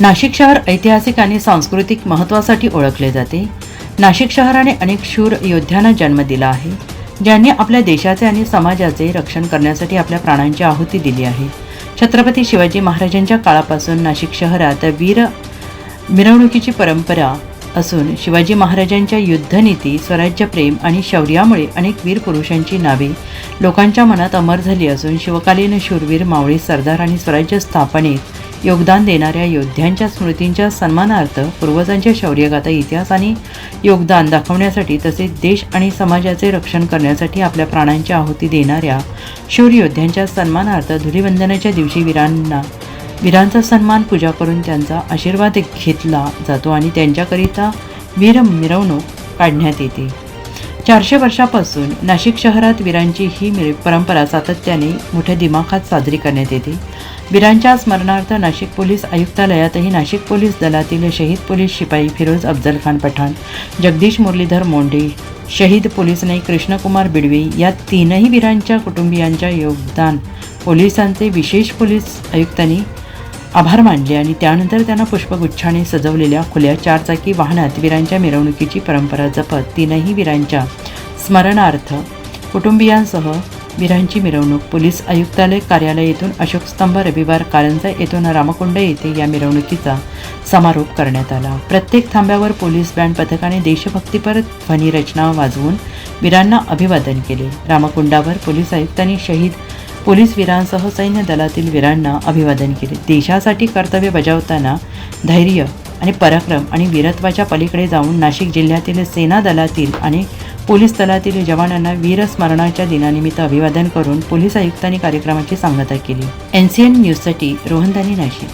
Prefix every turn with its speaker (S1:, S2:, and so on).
S1: नाशिक शहर ऐतिहासिक आणि सांस्कृतिक महत्त्वासाठी ओळखले जाते. नाशिक शहराने अनेक शूर योद्ध्यांना जन्म दिला आहे ज्यांनी आपल्या देशाचे आणि समाजाचे रक्षण करण्यासाठी आपल्या प्राणांची आहुती दिली आहे. छत्रपती शिवाजी महाराजांच्या काळापासून नाशिक शहरात वीर मिरवणुकीची परंपरा असून शिवाजी महाराजांच्या युद्धनीती स्वराज्यप्रेम आणि शौर्यामुळे अनेक वीर पुरुषांची नावे लोकांच्या मनात अमर झाली असून शिवकालीन शूरवीर मावळी सरदार आणि स्वराज्य स्थापनेत योगदान देणाऱ्या योद्ध्यांच्या स्मृतींच्या सन्मानार्थ पूर्वजांच्या शौर्यगाथा इतिहास आणि योगदान दाखवण्यासाठी तसेच देश आणि समाजाचे रक्षण करण्यासाठी आपल्या प्राणांची आहुती देणाऱ्या शूर योद्ध्यांच्या सन्मानार्थ धुलीवंदनाच्या दिवशी वीरांना वीरांचा सन्मान पूजा करून त्यांचा आशीर्वाद घेतला जातो आणि त्यांच्याकरिता वीर मिरवणूक काढण्यात येते. चारशे वर्षापासून नाशिक शहरात वीरांची ही मिर परंपरा सातत्याने मोठ्या दिमाखात साजरी करण्यात येते. वीरांच्या स्मरणार्थ नाशिक पोलीस आयुक्तालयातही नाशिक पोलीस दलातील शहीद पोलीस शिपाई फिरोज अफजल खान पठाण जगदीश मुरलीधर मोंडे शहीद पोलीस नाईक कृष्णकुमार बिडवे या तीनही वीरांच्या कुटुंबियांच्या योगदान पोलिसांचे विशेष पोलीस आयुक्तांनी आभार मानले आणि त्यानंतर त्यांना पुष्पगुच्छाने सजवलेल्या खुल्या चारचाकी वाहनात वीरांच्या मिरवणुकीची परंपरा जपत तीनही वीरांच्या स्मरणार्थ कुटुंबियांसह वीरांची मिरवणूक. पोलीस आयुक्तालय कार्यालय येथून अशोक स्तंभ रविवार कारंजा येथून रामकुंड येथे या मिरवणुकीचा समारोप करण्यात आला. प्रत्येक थांब्यावर पोलीस बँड पथकाने देशभक्तीपर ध्वनिरचना वाजवून वीरांना अभिवादन केले. रामकुंडावर पोलीस आयुक्तांनी शहीद पोलीस वीरांसह सैन्य दलातील वीरांना अभिवादन केले. देशासाठी कर्तव्य बजावताना धैर्य आणि पराक्रम आणि वीरत्वाच्या पलीकडे जाऊन नाशिक जिल्ह्यातील सेना दलातील आणि पोलीस दलातील जवानांना वीरस्मरणाच्या दिनानिमित्त अभिवादन करून पोलीस आयुक्तांनी कार्यक्रमाची सांगता केली. एन सी एन न्यूजसाठी रोहनदानी नाशिक.